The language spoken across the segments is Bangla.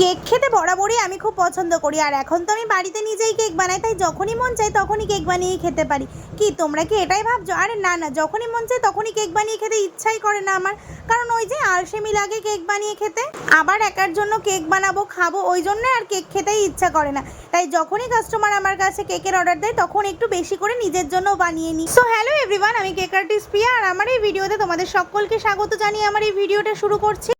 কেক খেতে বরাবরই আমি খুব পছন্দ করি। আর এখন তো আমি বাড়িতে নিজেই কেক বানাই, তাই যখনই মন চাই তখনই কেক বানিয়েই খেতে পারি। কি, তোমরা কি এটাই ভাবছ? আরে না না, যখনই মন চাই তখনই কেক বানিয়ে খেতে ইচ্ছাই করে না আমার। কারণ ওই যে আলসেমি লাগে কেক বানিয়ে খেতে। আবার একার জন্য কেক বানাবো, খাব, ওই জন্য আর কেক খেতেই ইচ্ছা করে না। তাই যখনই কাস্টমার আমার কাছে কেকের অর্ডার দেয়, তখন একটু বেশি করে নিজের জন্য বানিয়ে নিই। সো হ্যালো এভরিওয়ান আমি কেক আর্টিস্ট প্রিয়া, আর আমার এই ভিডিওতে তোমাদের সকলকে স্বাগত জানিয়ে আমার এই ভিডিওটা শুরু করছি।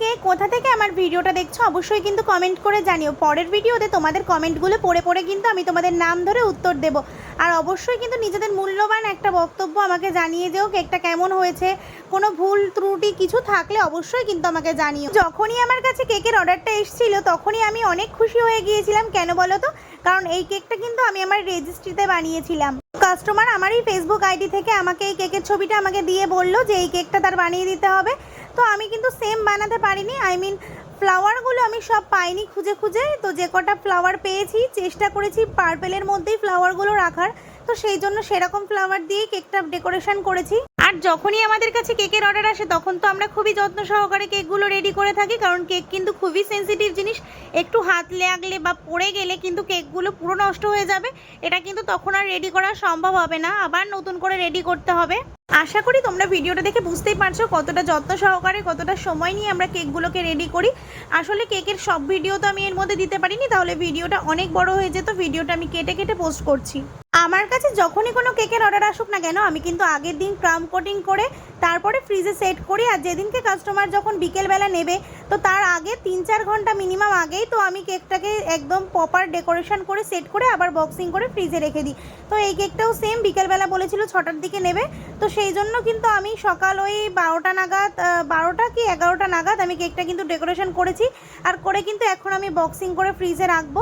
কে কোথা থেকে আমার ভিডিওটা দেখছ অবশ্যই কিন্তু কমেন্ট করে জানিও। পরের ভিডিওতে তোমাদের কমেন্টগুলো পড়ে পড়ে কিন্তু আমি তোমাদের নাম ধরে উত্তর দেব। আর অবশ্যই কিন্তু নিজেদের মূল্যবান একটা বক্তব্য আমাকে জানিয়ে যেও কেকটা কেমন হয়েছে। কোনো ভুল, ত্রুটি কিছু থাকলে অবশ্যই কিন্তু আমাকে জানিও। যখনই আমার কাছে কেকের অর্ডারটা এসেছিল, তখনই আমি অনেক খুশি হয়ে গিয়েছিলাম। কেন বলো তো? কারণ এই কেকটা কিন্তু আমি আমার রেজিস্ট্রিতে বানিয়েছিলাম। কাস্টমার আমার এই ফেসবুক আইডি থেকে আমাকে এই কেকের ছবিটা আমাকে দিয়ে বলল যে এই কেকটা তার বানিয়ে দিতে হবে। তো আমি কিন্তু সেম বানাতে পারিনি। আই মিন ফ্লাওয়ারগুলো আমি সব পাইনি খুঁজে খুঁজে। তো যে কটা ফ্লাওয়ার পেয়েছি, চেষ্টা করেছি পার্পেলের মধ্যেই ফ্লাওয়ারগুলো রাখার। তো সেই জন্য সেরকম ফ্লাওয়ার দিয়ে কেকটা ডেকোরেশন করেছি। আর যখনই আমাদের কাছে কেকের অর্ডার আসে, তখন তো আমরা খুবই যত্ন সহকারে কেকগুলো রেডি করে থাকি, কারণ কেক কিন্তু খুবই সেনসিটিভ জিনিস। একটু হাত লাগলে বা পড়ে গেলে কিন্তু কেকগুলো পুরো নষ্ট হয়ে যাবে। এটা কিন্তু তখন আর রেডি করা সম্ভব হবে না, আবার নতুন করে রেডি করতে হবে। আশা করি তোমরা ভিডিওটা দেখে বুঝতেই পারছ কতটা যত্ন সহকারে, কতটা সময় নিয়ে আমরা কেকগুলোকে রেডি করি। আসলে কেকের সব ভিডিও তো আমি এর মধ্যে দিতে পারিনি, তাহলে ভিডিওটা অনেক বড় হয়ে যেত, ভিডিওটা আমি কেটে কেটে পোস্ট করছি। আমার কাছে যখনই কোনো কেকের অর্ডার আসুক না কেন, আমি কিন্তু আগের দিন ক্রাম কোটিং করে তারপরে ফ্রিজে সেট করি আর যেদিনকে কাস্টমার যখন বিকেলবেলা নেবে, তো তার আগে তিন চার ঘণ্টা মিনিমাম আগেই তো আমি কেকটাকে একদম প্রপার ডেকোরেশন করে সেট করে আবার বক্সিং করে ফ্রিজে রেখে দিই। তো এই কেকটাও সেম বিকেলবেলা বলেছিল ছটার দিকে নেবে, তো সেই জন্য কিন্তু আমি সকাল ওই বারোটা নাগাদ বারোটা কি এগারোটা নাগাদ আমি কেকটা কিন্তু ডেকোরেশন করেছি। আর করে কিন্তু এখন আমি বক্সিং করে ফ্রিজে রাখব।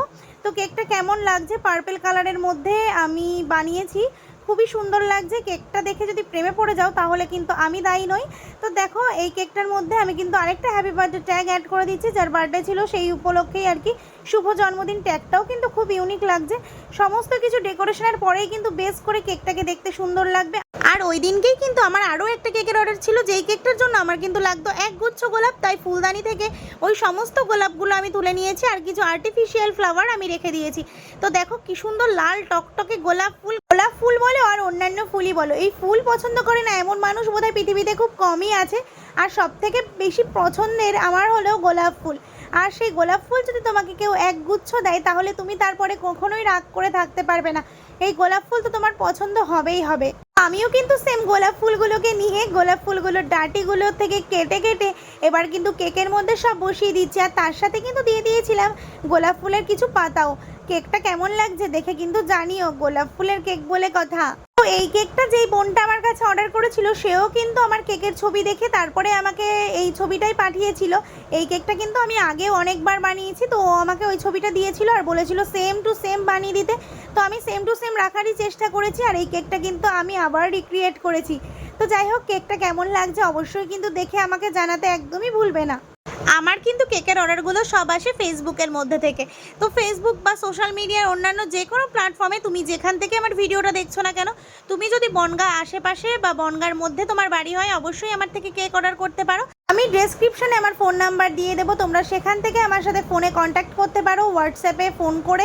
তো কেকটা কেমন লাগছে? পার্পেল কালারের মধ্যে আমি বানিয়েছি। খুবই সুন্দর লাগছে। কেকটা দেখে যদি প্রেমে পড়ে যাও, তাহলে কিন্তু আমি দায়ী নই। তো দেখো, এই কেকটার মধ্যে আমি কিন্তু আরেকটা হ্যাপি বার্থডে ট্যাগ অ্যাড করে দিচ্ছি, যার বার্থডে ছিল সেই উপলক্ষেই আর কি। শুভ জন্মদিন ট্যাগটাও কিন্তু খুব ইউনিক লাগছে। সমস্ত কিছু ডেকোরেশনের পরেই কিন্তু বেস করে কেকটাকে দেখতে সুন্দর লাগবে। আর ওই দিনকেই কিন্তু আমার আরও একটা কেকের অর্ডার ছিল। যেই কেকটার জন্য আমার কিন্তু লাগতো এক গুচ্ছ গোলাপ, তাই ফুলদানি থেকে ওই সমস্ত গোলাপগুলো আমি তুলে নিয়েছি আর কিছু আর্টিফিশিয়াল ফ্লাওয়ার আমি রেখে দিয়েছি। তো দেখো কি সুন্দর লাল টকটকে গোলাপ ফুল গোলাপ ফুল বলো আর অন্যান্য ফুলই বলো। এই ফুল পছন্দ করে না এমন মানুষ বোধহয় পৃথিবীতে খুব কমই আছে। আর সব থেকে বেশি পছন্দের আমার হলো গোলাপ ফুল। আর সেই গোলাপ ফুল যদি তোমাকে কেউ এক গুচ্ছ দেয়, তাহলে তুমি তারপরে কখনোই রাগ করে থাকতে পারবে না। এই গোলাপ ফুল তো তোমার পছন্দ হবেই হবে। আমিও কিন্তু সেম গোলাপ ফুলগুলোকে নিয়ে, গোলাপ ফুলগুলোর ডাঁটিগুলো থেকে কেটে কেটে এবার কিন্তু কেকের মধ্যে সব বসিয়ে দিচ্ছি। আর তার সাথে কিন্তু দিয়ে দিয়েছিলাম গোলাপ ফুলের কিছু পাতাও। কেকটা কেমন লাগছে দেখে কিন্তু জানিও, গোলাপ ফুলের কেক বলে কথা। এই কেকটা যেই বোনটা আমার কাছে অর্ডার করেছিল, সেও কিন্তু আমার কেকের ছবি দেখে তারপরে আমাকে এই ছবিটাই পাঠিয়েছিল। এই কেকটা কিন্তু আমি আগে অনেকবার বানিয়েছি, তো ও আমাকে ওই ছবিটা দিয়েছিল আর বলেছিল সেম টু সেম বানিয়ে দিতে। তো আমি সেম টু সেম রাখারই চেষ্টা করেছি আর এই কেকটা কিন্তু আমি আবার রিক্রিয়েট করেছি। তো যাই হোক, কেকটা কেমন লাগছে অবশ্যই কিন্তু দেখে আমাকে জানাতে একদমই ভুলবে না। আমার কিন্তু কেকের অর্ডারগুলো সব আসে ফেসবুকের মধ্যে থেকে। তো ফেসবুক বা সোশ্যাল মিডিয়ার অন্যান্য যে কোনো প্ল্যাটফর্মে তুমি যেখান থেকে আমার ভিডিওটা দেখছ না কেন, তুমি যদি বনগা আশেপাশে বা বনগার মধ্যে তোমার বাড়ি হয়, অবশ্যই আমার থেকে কেক অর্ডার করতে পারো। আমি ডেসক্রিপশানে আমার ফোন নাম্বার দিয়ে দেবো, তোমরা সেখান থেকে আমার সাথে ফোনে কন্ট্যাক্ট করতে পারো হোয়াটসঅ্যাপে ফোন করে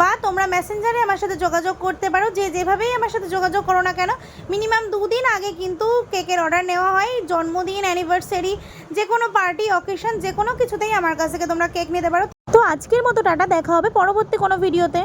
বা তোমরা মেসেঞ্জারে আমার সাথে যোগাযোগ করতে পারো। যে যেভাবেই আমার সাথে যোগাযোগ করো না কেন মিনিমাম দুদিন আগে কিন্তু কেকের অর্ডার নেওয়া হয়। জন্মদিন অ্যানিভার্সারি যে কোনো পার্টি অকেশন যে কোনো কিছুতেই আমার কাছ থেকে তোমরা কেক নিতে পারো। তো আজকের মতো টাটা, দেখা হবে পরবর্তী কোনো ভিডিওতে